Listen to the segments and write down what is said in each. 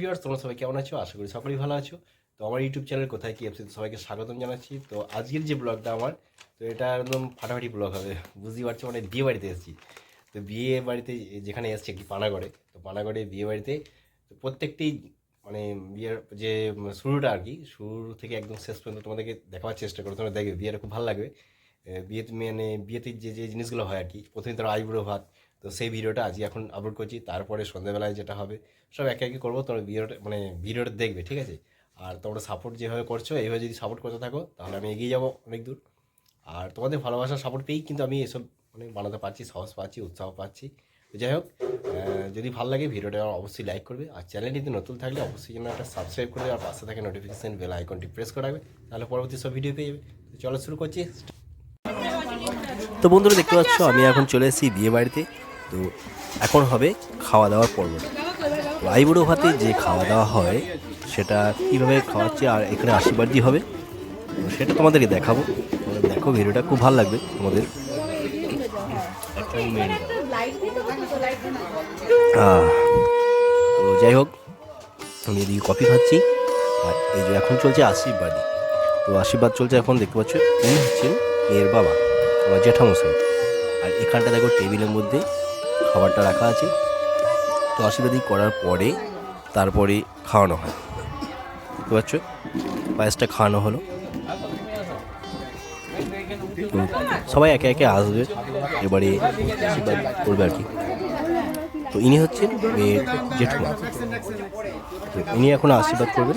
Viewers তোমরা সবাই কেমন আছো? আশা করি সকলেই ভালো আছো। তো আমার ইউটিউব চ্যানেল কোথায় কি এফসিতে সবাইকে স্বাগতম জানাচ্ছি। তো আজকের যে ব্লগটা আমার, তো এটা একদম ফাটাফাটি ব্লগ হবে। বুঝতেই পারছ মানে বিয়ে বাড়িতে এসেছি। তো বিয়ে বাড়িতে যেখানে এসছি একটি পানাগড়ে। তো পানাগড়ে বিয়ে বাড়িতে, তো প্রত্যেকটি মানে বিয়ের যে শুরুটা আর কি, শুরু থেকে একদম শেষ পর্যন্ত তোমাদেরকে দেখাবার চেষ্টা করো। তোমরা দেখবে, বিয়েটা খুব ভালো লাগবে। বিয়েতে মানে বিয়েতে যে যে জিনিসগুলো হয় আর কি, প্রথমে তার আইবুড়ো ভাত তো সেই ভিডিওটা আজকে এখন আপলোড করছি। তারপরে সন্ধ্যাবেলায় যেটা হবে, সব একে একে করব। তোমরা ভিডিওটা মানে ভিডিওটা দেখবে, ঠিক আছে? আর তোমরা সাপোর্ট যেভাবে করছ, এইভাবে যদি সাপোর্ট করতে থাকো, তাহলে আমি এগিয়ে যাব অনেক দূর। আর তোমাদের ভালোবাসা সাপোর্ট পেয়েই কিন্তু আমি এসব মানে বানাতে পারছি, সাহস পাচ্ছি, উৎসাহ পাচ্ছি। যাই হোক যদি ভালো লাগে ভিডিওটা, অবশ্যই লাইক করবে। আর চ্যানেলটিতে নতুন থাকলে অবশ্যই যেন একটা সাবস্ক্রাইব করবে আর পাশে থাকে নোটিফিকেশান বেল আইকনটি প্রেস করে রাখবে, তাহলে পরবর্তী সব ভিডিও পেয়ে যাবে। তো চলো শুরু করছি। তো বন্ধুরা দেখতে পাচ্ছ, আমি এখন চলে এসেছি বিয়ে বাড়িতে। তো এখন হবে খাওয়া দাওয়ার পর্ব আইবুড়ো ভাতে যে খাওয়া দাওয়া হয়, সেটা কীভাবে খাওয়াচ্ছে আর এখানে আশীর্বাদই হবে সেটা তোমাদেরকে দেখাবো। দেখো, ভিডিওটা খুব ভালো লাগবে তোমাদের। তো যাই হোক, আমি এদিকে কফি খাচ্ছি, আর এই যে এখন চলছে আশীর্বাদী তো আশীর্বাদ চলছে এখন, দেখতে পাচ্ছ, উনি হচ্ছেন মেয়ের বাবা। আমার জ্যাঠামশাই আর এখানটা দেখো টেবিলের মধ্যে খাবারটা রাখা আছে। তো আশীর্বাদী করার পরে তারপরে খাওয়ানো হয়। দেখতে পাচ্ছ? পায়েসটা খাওয়ানো হলো। তো সবাই একে একে আসবে। এবারে আশীর্বাদ করবে আর কি। তো ইনি হচ্ছেন মেয়ের জেঠুমা। তো ইনি এখন আশীর্বাদ করবেন।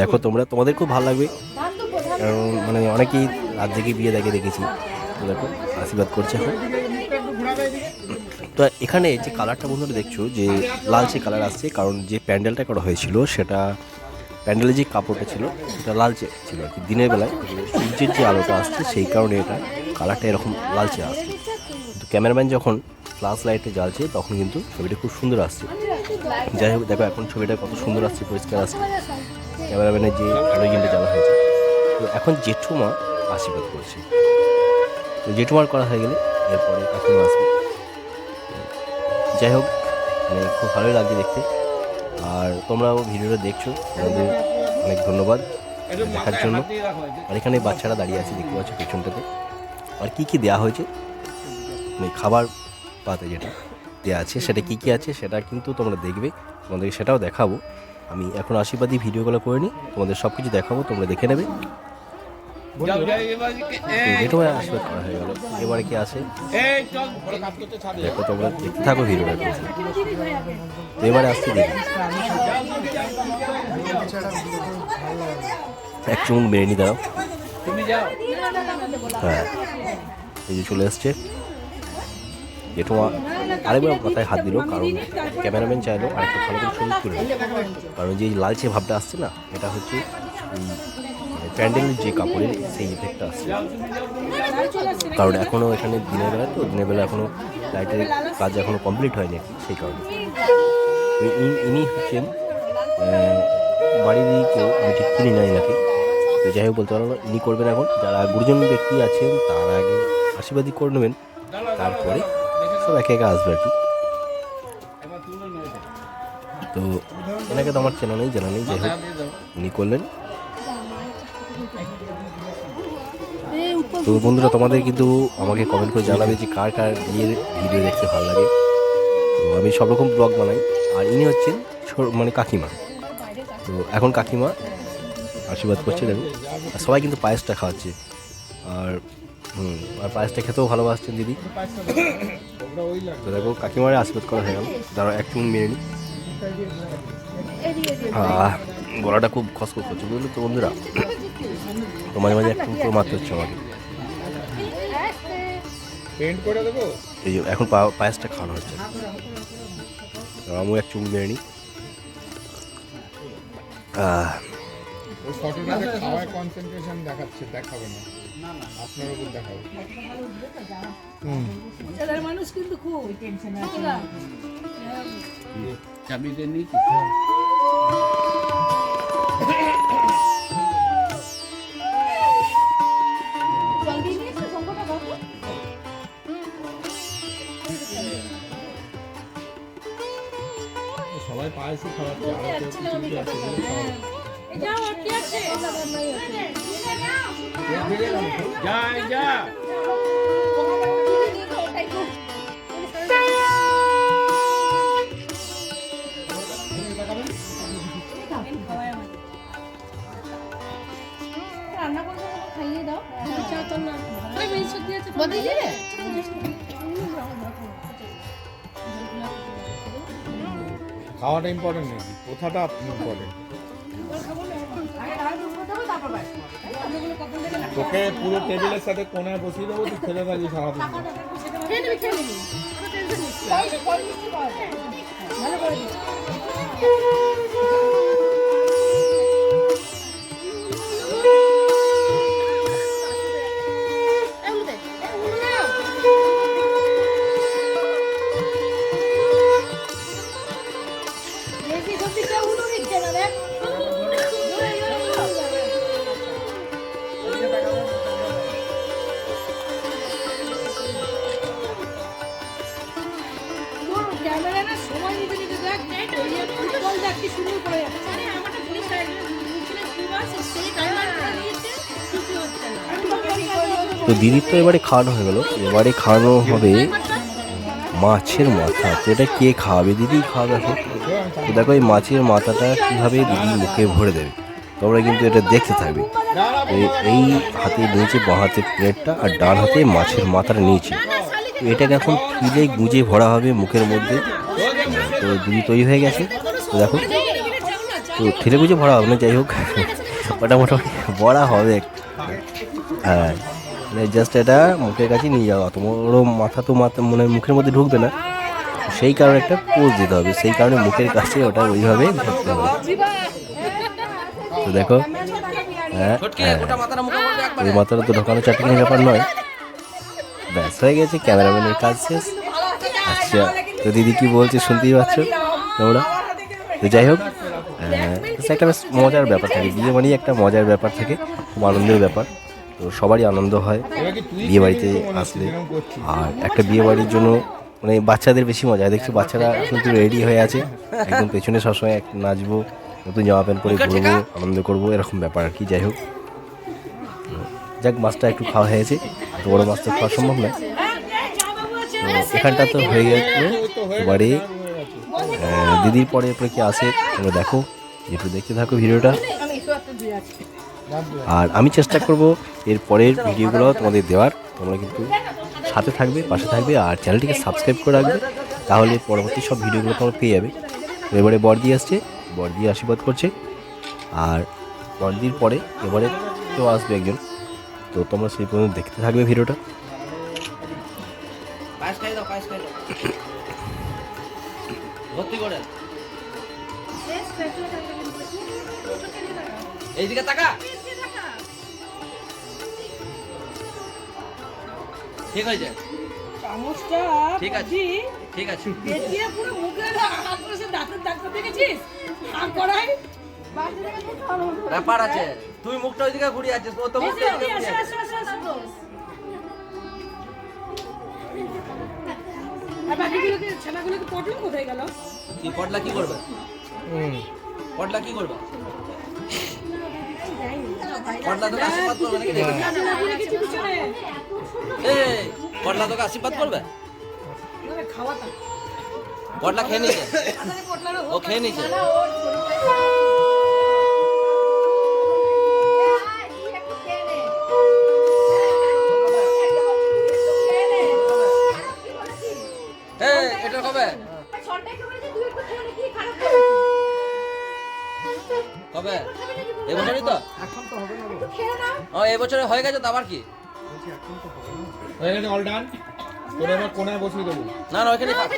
দেখো তোমরা তোমাদের খুব ভালো লাগবে। কারণ মানে অনেকেই রাত থেকে বিয়ে দেখে দেখেছি। দেখো আশীর্বাদ করছে এখন। তো এখানে যে কালারটা বন্ধুরা দেখছ যে লালচে কালার আসছে কারণ যে প্যান্ডেলটা করা হয়েছিল সেটা প্যান্ডেলের যে কাপড়টা ছিল সেটা লালচে ছিল আর কি। দিনের বেলায় সূর্যের যে আলোটা আসছে সেই কারণে এটা কালারটা এরকম লালচে আসছে। কিন্তু ক্যামেরাম্যান যখন ফ্লাশ লাইটে জ্বালছে তখন কিন্তু ছবিটা খুব সুন্দর আসছে। যাই হোক দেখো এখন ছবিটা কত সুন্দর আসছে পরিষ্কার আসছে। ক্যামেরাম্যানের যে হ্যালোজিনটা জ্বালা হয়েছে, তো এখন জেঠুমা আশীর্বাদ করছে তো জেঠুমার করা হয়ে গেলে এরপরে কাকিমা আসবে। যাই হোক মানে খুব ভালোই লাগছে দেখতে। আর তোমরাও ভিডিওটা দেখছ, তোমাদের অনেক ধন্যবাদ দেখার জন্য। আর এখানে বাচ্চারা দাঁড়িয়ে আছে, দেখতে পাচ্ছ পেছনটাতে। আর কি কি দেওয়া হয়েছে? মানে খাবার পাতে যেটা দেওয়া আছে, সেটা কি কি আছে সেটা কিন্তু তোমরা দেখবে। তোমাদেরকে সেটাও দেখাবো। আমি এখন আশীর্বাদী ভিডিওগুলো করে নিই। তোমাদের সব কিছু দেখাবো, তোমরা দেখে নেবে। করা হয়ে এবারে কি দেখো তোমরা, দেখতে থাকো এবারে হ্যাঁ এই চলে আসছে জেঠুমা আরেকবার মাথায় হাত দিল কারণ ক্যামেরাম্যান চাইলো আরেকটা ভালো করে ছবি তুলে। কারণ যে লালচে ভাবটা আসছে না এটা হচ্ছে মানে প্যান্ডেলের যে কাপড়ের সেই ইফেক্টটা আসছে। কারণ এখনও এখানে দিনের বেলা তো দিনের বেলা এখনও লাইটের কাজ এখনও কমপ্লিট হয়নি সেই কারণে। ইনি- হচ্ছেন আহ, বাড়ির কেউ আমি ঠিক চিনি না এনাকে। তো যাই হোক বলতে পারব ইনি করবেন এখন। যারা গুরুজন ব্যক্তি আছেন তার আগে আশীর্বাদী করে নেবেন। তারপরে সব একে একে আসবে আর কি। তো এনাকে তো আমার চেনা নেই, জানা নেই, যাই হোক, উনি করলেন। তো বন্ধুরা, তোমাদের কিন্তু আমাকে কমেন্ট করে জানাবে যে কার কার বিয়ের ভিডিও দেখতে ভালো লাগে। তো আমি সব রকম ব্লগ বানাই। আর ইনি হচ্ছেন মানে কাকিমা। তো এখন কাকিমা আশীর্বাদ করছে দেখো আর সবাই কিন্তু পায়েসটা খাওয়াচ্ছে। আর হুম আর পায়েসটা খেতেও ভালোবাসছেন দিদি। তো দেখো কাকিমারে আশীর্বাদ করা হয়ে গেল। দাঁড়া এক চুন মেরে নি। গলাটা খুব খসখস করছে বুঝলি তো বন্ধুরা? তো মাঝে মাঝে একটু করে মারতে হচ্ছে আমাকে। এই এখন পা- পায়েসটা খাওয়ানো হচ্ছে। আমিও এক চুম মেরে নিই ওই ফটোটাতে খাওয়ায় কনসেন্ট্রেশন দেখাচ্ছে দেখাবে না। আপনার উপর দেখাবে। ছেলের মানুষ কিন্তু খুব। সবাই পায়েসই খাওয়াচ্ছে আর কেউ কিছু আছে খাওয়াটা ইম্পর্টেন্ট নাকি? কোথাটা ইম্পর্টেন্ট তোকে পুরো টেবিলের সাথে কোনায় বসিয়ে দেবো তুই খেলে থাকবি সারাদিন। ভালো করে কি সুন্দর করে আরে আমারটা পুলিশ সাইড মুখে সেই টাইমার করে দিয়েছে কিছু হচ্ছে না। তো দিদির তো এবারে খাওয়ানো হয়ে গেল। এবারে খাওয়ানো হবে মাছের মাথা। তো এটা কে খাওয়াবে? দিদি খাওয়াবে তো দেখো এই মাছের মাথাটা কীভাবে দিদি মুখে ভরে দেবে। তোমরা কিন্তু এটা দেখতে থাকবে। এই- এই হাতে নিয়েছে বাঁ হাতে প্লেটটা আর ডান হাতে মাছের মাথাটা নিয়েছে। তো এটাকে এখন ফিলে গুঁজে ভরা হবে মুখের মধ্যে। তো দিদি তৈরি হয়ে গেছে। তো দেখো তো ঠেলে গুঁজে ভরা হবে না, যাই হোক। ওটা মোটামুটি বড়া হবে। হ্যাঁ মানে জাস্ট এটা মুখের কাছে নিয়ে যাওয়া। অত বড় মাথা তো মাথা মানে মুখের মধ্যে ঢুকবে না। সেই কারণে একটা পোজ দিতে হবে। সেই কারণে মুখের কাছে ওটা ওইভাবে ধরতে হবে। তো দেখো হ্যাঁ হ্যাঁ। ওই মাথাটা তো ঢোকানো চাটকির ব্যাপার নয়। ব্যাস, হয়ে গেছে। ক্যামেরাম্যানের কাজ শেষ। আচ্ছা তো দিদি কি বলছে শুনতেই পাচ্ছ তোমরা? তো যাই হোক একটা বেশ মজার ব্যাপার থাকে। বিয়ে মানেই একটা মজার ব্যাপার থাকে, খুব আনন্দের ব্যাপার। তো সবারই আনন্দ হয় বিয়ে বাড়িতে আসলে। আর একটা বিয়ে বাড়ির জন্য মানে বাচ্চাদের বেশি মজা। দেখছি, বাচ্চারা কিন্তু রেডি হয়ে আছে। একদম পেছনে সবসময় নাচবো, নতুন জামা প্যান্ট পরে ঘুরবো, আনন্দ করব, এরকম ব্যাপার আর কি। যাই হোক যাক, মাছটা একটু খাওয়া হয়েছে বড় মাছ তো খাওয়া সম্ভব নয়। এখানটা তো হয়ে গেছে। এবারে দিদির পরে এরপরে কি আসে তোমরা দেখো, একটু দেখতে থাকো ভিডিওটা। আর আমি চেষ্টা করব এর পরের ভিডিওগুলো তোমাদের দেওয়ার। তোমরা কিন্তু সাথে থাকবে, পাশে থাকবে, আর চ্যানেলটিকে সাবস্ক্রাইব করে রাখবে। তাহলে পরবর্তী সব ভিডিওগুলো তোমরা পেয়ে যাবে। এবারে বর্দি আসছে বর্দি আশীর্বাদ করছে। আর বর্দির পরে এবারে তো আসবে একজন। তো তোমরা সেই পর্যন্ত দেখতে থাকবে ভিডিওটা। ভর্তি করে। এইদিকে তাকা। ঠিক হয়েছে। চামচটা ঠিক আছে। ঠিক আছে। দেখিয়ে পুরো মুখে হাত করে দাঁতের ডাক্তার দেখেছিস? হাত করাই। ব্যাপার আছে। তুই মুখটা ওইদিকে ঘুরিয়ে আছিস ও তো মুখটা ওইদিকে ঘুরিয়ে আছে আর বাকিগুলোকে ছানাগুলোকে পটলো কোথায় গেল? কি পটলা কি করবে? হুম। পটলা কি করবে? পটলা তোকে আশীর্বাদ করবে নাকি এই পটলা তোকে আশীর্বাদ করবে? পটলা খেয়ে নিয়েছে? ও খেয়ে নিয়েছে? ও এবছরে হয়ে গেছে তো আবার কি? হয়ে গেছে all done? তোর এবার কোনায় বসিয়ে দেবো? না না ওইখানে থাক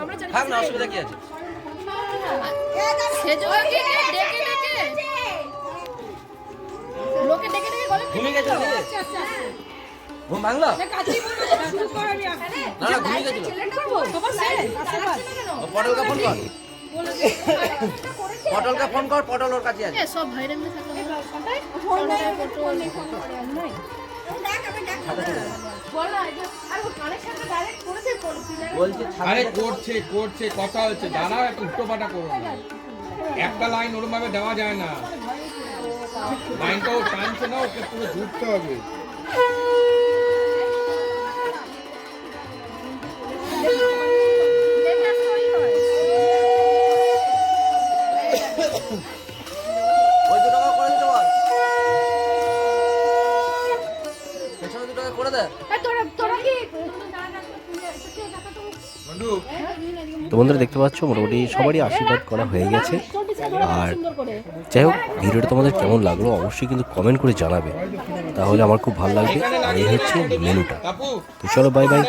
আমরা জানি থাক না অসুবিধা কি আছে? সেজোকে ডেকে ডেকে লোকে ডেকে ডেকে গলে ঘুমিয়ে গেছিল ঘুম ভাঙলো? কাজই বলব শুরু কর আমি আসছি না না ঘুমিয়ে গেছিল। সবার শেষ আশীর্বাদ ও পটলকে ফোন কর। পটলকে ফোন কর পটল ওর কাছে আছে। সব ভাইরাল থাকে। আর করেছে, করছে, কথা হচ্ছে। দাঁড়াও, একটু উল্টো পাটা করো না। একটা লাইন ওরম ভাবে দেওয়া যায় না। লাইনটাও টানছে না, ওকে পুরো ঘুরতে হবে। তো বন্ধুরা দেখতে পাচ্ছ মোটামুটি সবারই আশীর্বাদ করা হয়ে গেছে। আর যাই হোক ভিডিওটা তোমাদের কেমন লাগল অবশ্যই কিন্তু কমেন্ট করে জানাবে। তাহলে আমার খুব ভালো লাগবে। আর এই হচ্ছে মেনুটা। তো চলো বাই বাই